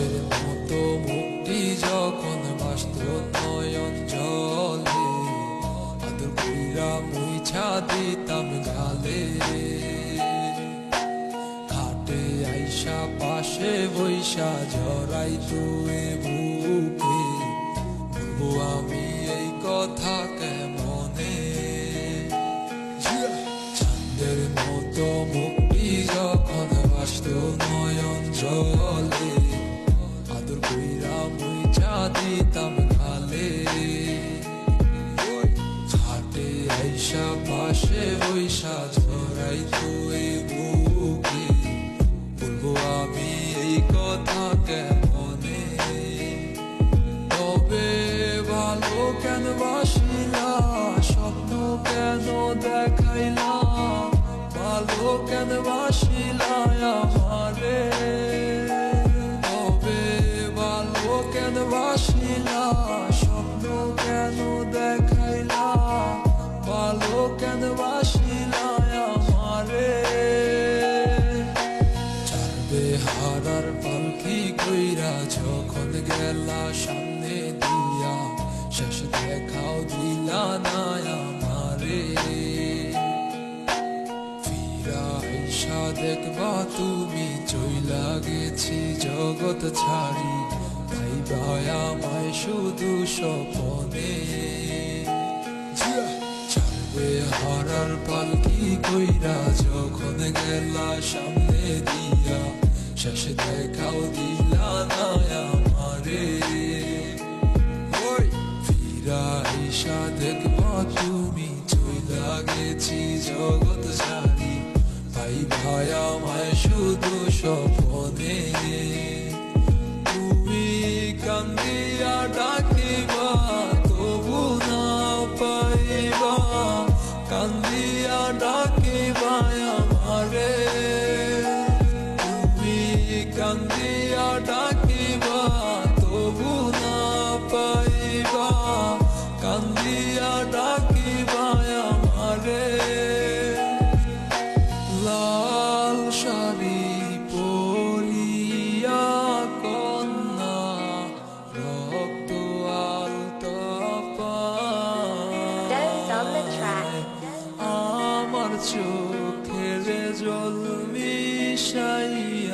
চাঁদের মতো মুক্তি যখন বাস্ত নয়ন জলে, আদর কইরা মুইছা দিতাম গালে ঘাটে আইসা, পাশে বৈশা, জড়াই তুই বুকে দিতাম গালে ঘাটে আইসা পাশে বৈশা ঝরাই তুই বুকে। বলব আমি এই কথা কেমনে? তবে ভালো কেন বাসিলা? স্বপ্ন কেন দেখাইলা? ভালো কেন বাসিলা আমারে? বাসিলা স্বপ্ন কেন দেখাইলা? ভালো কেন বাসিলা আমারে? চারবে হারার পালকি কইরা যখন গেলা সামনে দিয়া, শেষ দিলা না আমারে। ফিরা ঈশা দেখবা তুমি চইলা গেছি জগৎ ছাড়ি। তাই ভায়া আমায় শুধু স্বপনে। চারবে হারার পালকি কইরা যখন গেলা সামনে দিয়া, শেষ দেখাও দিলা না আমারে। ফিরা ঈশা দেখবা তুমি চইলা গেছি জগৎ ছাড়ি ভাই ভাই আমায় শুধু স্বপনে। চোখের জল মিশাইয়া